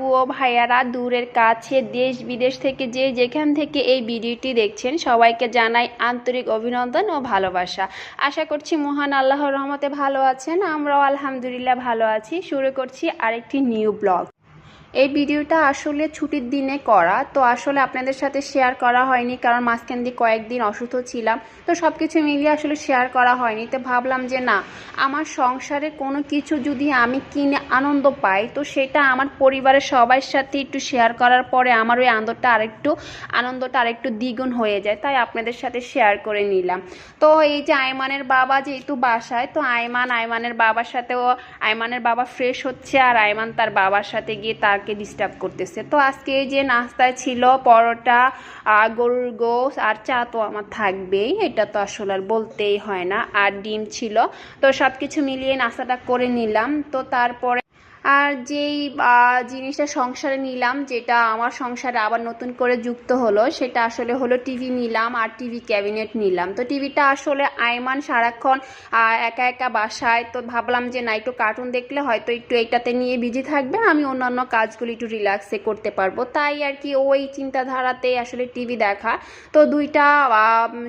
আপু ও ভাইয়ারা দূরের কাছে দেশ বিদেশ থেকে যে যেখান থেকে এই ভিডিওটি দেখছেন সবাইকে জানাই আন্তরিক অভিনন্দন ও ভালোবাসা। আশা করছি মহান আল্লাহর রহমতে ভালো আছেন। আমরাও আলহামদুলিল্লাহ ভালো আছি। শুরু করছি আরেকটি নিউ ব্লগ। এই ভিডিওটা আসলে ছুটির দিনে করা, তো আসলে আপনাদের সাথে শেয়ার করা হয়নি কারণ মাঝখান দিয়ে কয়েকদিন অসুস্থ ছিলাম, তো সব কিছু মিলিয়ে আসলে শেয়ার করা হয়নি। তো ভাবলাম যে না, আমার সংসারে কোনো কিছু যদি আমি কিনে আনন্দ পাই, তো সেটা আমার পরিবারের সবার সাথে একটু শেয়ার করার পরে আমার ওই আনন্দটা আরেকটু আনন্দটা আরেকটু দ্বিগুণ হয়ে যায়, তাই আপনাদের সাথে শেয়ার করে নিলাম। তো এই যে আয়মানের বাবা যেহেতু বাসায়, তো আয়মান, আয়মানের বাবার সাথেও, আয়মানের বাবা ফ্রেশ হচ্ছে আর আয়মান তার বাবার সাথে গিয়ে তাকে ডিস্টার্ব করতেছে। তো আজকে যে নাস্তায় ছিল, পরোটা গরুর গোস আর চা তো আমার থাকবেই, এটা তো আসলে আর বলতেই হয় না। আর ডিম ছিল, তো সব কিছু মিলিয়ে নাস্তাটা করে নিলাম। তো তারপরে আর যেই জিনিসটা সংসারে নিলাম, যেটা আমার সংসারে আবার নতুন করে যুক্ত হলো, সেটা আসলে হলো টিভি নিলাম আর টিভি ক্যাবিনেট নিলাম। তো টিভিটা আসলে আয়মান, সারাক্ষণ একা একা বাসায়, তো ভাবলাম যে না, একটু কার্টুন দেখলে হয়তো একটু এইটাতে নিয়ে বিজি থাকবে, আমি অন্যান্য কাজগুলি একটু রিল্যাক্সে করতে পারব। তাই আর কি ওই চিন্তাধারাতে আসলে টিভি দেখা। তো দুইটা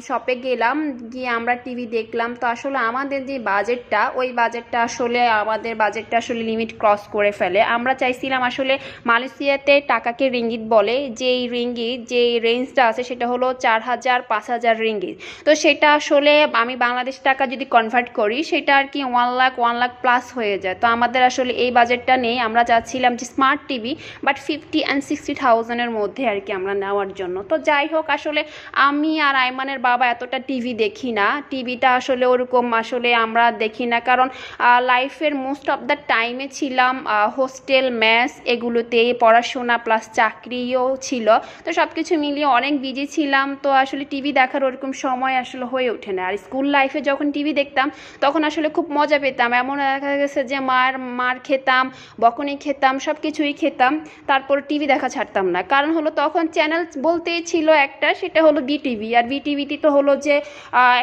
শপে গেলাম, গিয়ে আমরা টিভি দেখলাম। তো আসলে আমাদের যে বাজেটটা ওই বাজেটটা আসলে আমাদের বাজেটটা আসলে লিমিট ক্রস করে ফেলে। আমরা চাইছিলাম আসলে মালয়েশিয়াতে টাকাকে রিঙ্গিত বলে, যেই রিঙ্গিত যে রেঞ্জটা আছে সেটা হলো চার হাজার, পাঁচ হাজার রিঙ্গিত। তো সেটা আসলে আমি বাংলাদেশ টাকা যদি কনভার্ট করি, সেটা আর কি one lakh one lakh plus হয়ে যায়। তো আমাদের আসলে এই বাজেটটা নেই। আমরা চাচ্ছিলাম যে smart TV but fifty and sixty থাউজেন্ডের মধ্যে আর কি আমরা নেওয়ার জন্য। তো যাই হোক, আসলে আমি আর আইমানের বাবা এতটা টিভি দেখি না। টিভিটা আসলে ওরকম আসলে আমরা দেখি না। কারণ লাইফের মোস্ট অফ দ্য টাইমে ছিলাম হোস্টেল, ম্যাস এগুলোতে পড়াশোনা প্লাস চাকরিও ছিল। তো সব কিছু মিলিয়ে অনেক বিজি ছিলাম। তো আসলে টিভি দেখার ওরকম সময় আসলে হয়ে ওঠে না। আর স্কুল লাইফে যখন টিভি দেখতাম, তখন আসলে খুব মজা পেতাম। এমন দেখা গেছে যে মার মার খেতাম, বকনি খেতাম সব কিছুই খেতাম। তারপর টিভি দেখা ছাড়তাম না। কারণ হলো তখন চ্যানেল বলতেই ছিল একটা, সেটা হলো বিটিভি আর বিটিভিটি তো হলো যে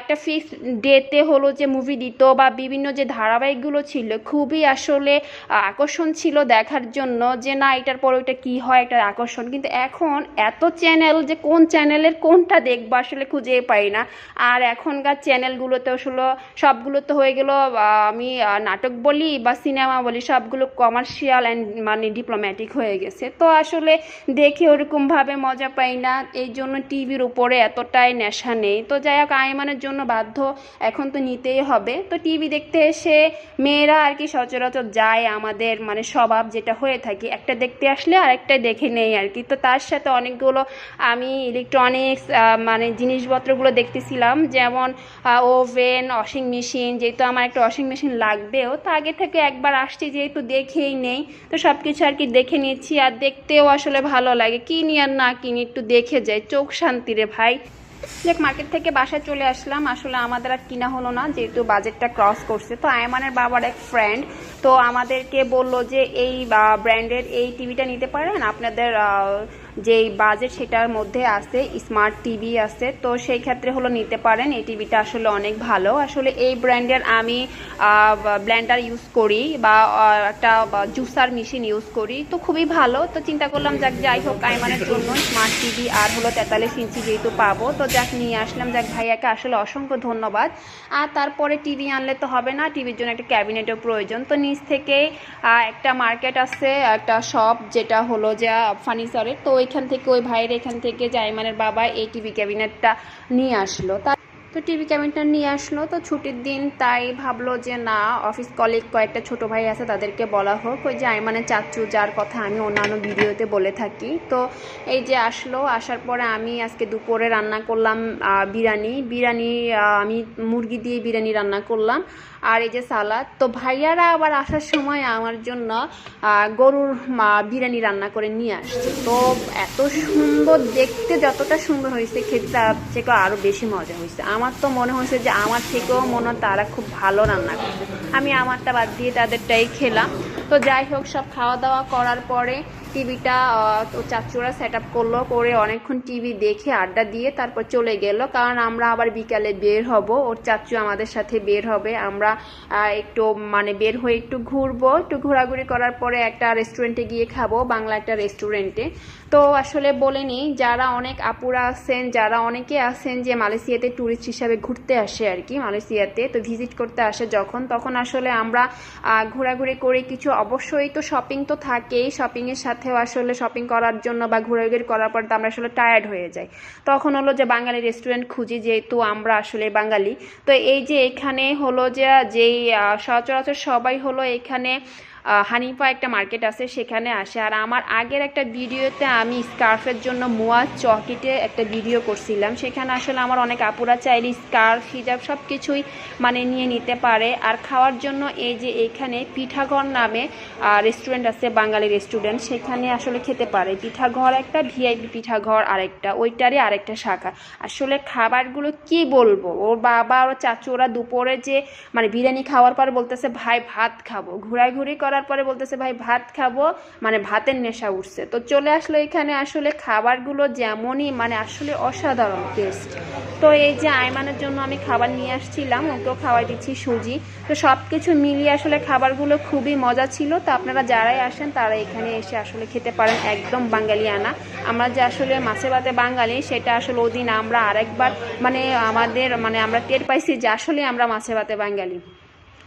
একটা ফিক্সড ডেতে হলো যে মুভি দিত বা বিভিন্ন যে ধারাবাহিকগুলো ছিল, খুবই আসলে আকর্ষণ ছিল দেখার জন্য যে, না, এটার পর ওইটা কি হয়? একটা আকর্ষণ। কিন্তু এখন এত চ্যানেল যে, কোন চ্যানেলের কোনটা দেখব আসলে খুঁজে পাই না। আর এখনকার চ্যানেলগুলোতে আসলে সবগুলো তো হয়ে গেল আমি নাটক বলি বা সিনেমা বলি, সবগুলো কমার্শিয়াল অ্যান্ড মানে ডিপ্লোম্যাটিক হয়ে গেছে। তো আসলে দেখে ওরকমভাবে মজা পাই না। এই জন্য টিভির উপরে এতটাই নেশা নেই। তো যাই হোক, আয়মানের জন্য বাধ্য এখন তো নিতেই হবে। তো টিভি দেখতে এসে মেয়েরা আর কি সচরাচর যায় আমাদের মানে স্বভাব যেটা হয়ে থাকে, একটা দেখতে আসলে আর আরেকটা দেখে নেই আর কি তো তার সাথে অনেকগুলো আমি ইলেকট্রনিক্স মানে জিনিসপত্রগুলো দেখতেছিলাম, যেমন ওভেন ওয়াশিং মেশিন যেহেতু আমার একটা ওয়াশিং মেশিন লাগবেও, তো আগে থেকে একবার আসছি যেহেতু দেখেই নেই, তো সব কিছু আর কি দেখে নিচ্ছি। আর দেখতেও আসলে ভালো লাগে, কিনি আর না কিনি একটু দেখে যাই, চোখ শান্তি রে ভাই। দেখ মার্কেট থেকে বাসায় চলে আসলাম। আসলে আমাদের আর কিনা হলো না, যেহেতু বাজেটটা ক্রস করছে। তো আয়মানের বাবার এক ফ্রেন্ড তো আমাদেরকে বলল যে, এই ব্র্যান্ডের এই টিভিটা নিতে পারেন। আপনাদের যেই বাজেট সেটার মধ্যে আছে স্মার্ট টিভি আছে তো সেই ক্ষেত্রে হলো নিতে পারেন। এই টিভিটা আসলে অনেক ভালো। আসলে এই ব্র্যান্ডের আমি ব্ল্যান্ডার ইউজ করি বা একটা জুসার মেশিন ইউজ করি। তো খুবই ভালো। তো চিন্তা করলাম যাক যাই হোক আইমানের জন্য স্মার্ট টিভি আর হলো তেতাল্লিশ ইঞ্চি যেহেতু পাবো তো যাক নিয়ে আসলাম। যাক ভাইয়াকে আসলে অসংখ্য ধন্যবাদ। আর তারপরে টিভি আনলে তো হবে না টিভির জন্য একটা ক্যাবিনেটের প্রয়োজন। তো নিচ আহ, একটা মার্কেট আছে একটা শপ যেটা হলো যা ফার্নিচারের তো ওইখান থেকে, ওই ভাইয়ের এখান থেকে জাইমানের বাবা এই টিভি ক্যাবিনেটটা নিয়ে আসলো। তা তো টিভি ক্যাবিনেটটা নিয়ে আসলো, তো ছুটির দিন তাই ভাবলো যে না অফিস কলিগ কয়েকটা ছোট ভাই আছে তাদেরকে বলা হোক। ওই যে আইমানের চাচু, যার কথা আমি অন্যান্য ভিডিওতে বলে থাকি। তো এই যে আসলো, আসার পরে আমি আজকে দুপুরে রান্না করলাম বিরিয়ানি। বিরিয়ানি আমি মুরগি দিয়ে বিরিয়ানি রান্না করলাম। আর এই যে সালাদ, তো ভাইয়ারা আবার আসার সময় আমার জন্য গরুর বিরিয়ানি রান্না করে নিয়ে আসছে। তো এত সুন্দর দেখতে, যতটা সুন্দর হয়েছে খেতে, তার থেকেও আরও বেশি মজা হয়েছে। আমার তো মনে হয়েছে যে আমার থেকেও মনে তারা খুব ভালো রান্না করছে। আমি আমারটা বাদ দিয়ে তাদেরটাই খেলাম। তো যাই হোক, সব খাওয়া দাওয়া করার পরে টিভিটা তো চাচুরা সেট আপ করল, করে অনেকক্ষণ টিভি দেখে আড্ডা দিয়ে তারপর চলে গেল। কারণ আমরা আবার বিকালে বের হব, ওর চাচু আমাদের সাথে বের হবে। আমরা একটু মানে বের হয়ে একটু ঘুরবো, একটু ঘোরাঘুরি করার পরে একটা রেস্টুরেন্টে গিয়ে খাব, বাংলা একটা রেস্টুরেন্টে তো আসলে বলে নিই, যারা অনেক আপুরা আছেন, যারা অনেকে আছেন যে মালয়েশিয়াতে ট্যুরিস্ট হিসাবে ঘুরতে আসে আর কি, মালয়েশিয়াতে, তো ভিজিট করতে আসে যখন, তখন আসলে আমরা ঘোরাঘুরি করে কিছু, অবশ্যই তো শপিং তো থাকেই শপিংয়ের সাথেও আসলে শপিং করার জন্য বা ঘোরাঘুরি করার পর তো আমরা আসলে টায়ার্ড হয়ে যাই। তখন হলো যে বাঙালি রেস্টুরেন্ট খুঁজি, যেহেতু আমরা আসলে বাঙালি। তো এই যে এখানে হলো যে, যেই সচরাচর সবাই হলো এখানে হানিফা একটা মার্কেট আছে, সেখানে আসে। আর আমার আগের একটা ভিডিওতে আমি স্কার্ফের জন্য মোয়া চকিটে একটা ভিডিও করছিলাম। সেখানে আসলে আমার অনেক আপুরা চাইলে স্কার্ফ, হিজাব সব কিছুই মানে নিয়ে নিতে পারে। আর খাওয়ার জন্য এই যে এখানে পিঠাঘর নামে রেস্টুরেন্ট আছে, বাঙালি রেস্টুরেন্ট সেখানে আসলে খেতে পারে। পিঠাঘর একটা ভিআইপি পিঠাঘর আরেকটা, ওইটারই আরেকটা শাখা। আসলে খাবারগুলো কি বলব? ওর বাবা, ওর চাচু, ওরা দুপুরে যে মানে বিরিয়ানি খাওয়ার পর বলতেছে, ভাই, ভাত খাব। ঘোরাঘুরি করার পরে বলতেছে, ভাই, ভাত খাব। মানে ভাতের নেশা উঠছে। তো চলে আসলো এখানে আসলে খাবারগুলো যেমনই মানে আসলে অসাধারণ টেস্ট তো এই যে আয়মানের জন্য আমি খাবার নিয়ে আসছিলাম, ওকেও খাওয়াই দিচ্ছি, সুজি। তো সব কিছু মিলিয়ে আসলে খাবারগুলো খুবই মজা ছিল। তো আপনারা যারাই আসেন, তারা এখানে এসে আসলে খেতে পারেন একদম বাঙালি আনা আমরা যে আসলে মাছে ভাতে বাঙালি, সেটা আসলে ওদিন আমরা আরেকবার মানে আমাদের মানে আমরা টের পাইছি যে আসলে আমরা মাছে ভাতে বাঙালি।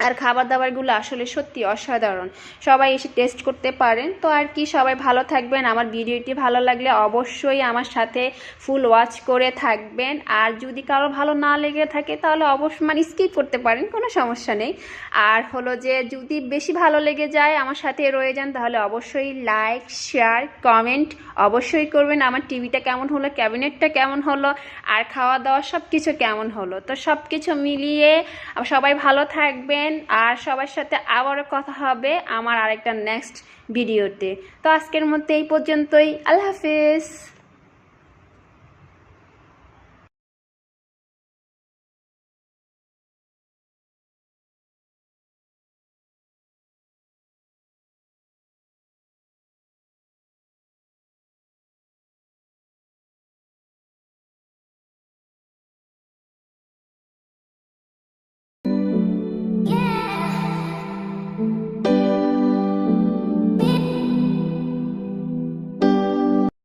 আর খাবার দাবারগুলো আসলে সত্যি অসাধারণ। সবাই এসে টেস্ট করতে পারেন। তো আর কি, সবাই ভালো থাকবেন। আমার ভিডিওটি ভালো লাগলে অবশ্যই আমার সাথে ফুল ওয়াচ করে থাকবেন। আর যদি কারও ভালো না লেগে থাকে, তাহলে অবশ্যই মানে স্কিপ করতে পারেন, কোনো সমস্যা নেই। আর হলো যে, যদি বেশি ভালো লেগে যায়, আমার সাথে রয়ে যান, তাহলে অবশ্যই লাইক শেয়ার কমেন্ট অবশ্যই করবেন। আমার টিভিটা কেমন হলো ক্যাবিনেটটা কেমন হলো, আর খাওয়া দাওয়া সব কিছু কেমন হলো। তো সব কিছু মিলিয়ে সবাই ভালো থাকবেন আর সবার সাথে আবারও কথা হবে আমার আরেকটা নেক্সট ভিডিওতে তো আজকের মধ্যে এই পর্যন্তই। আল্লাহ হাফিজ।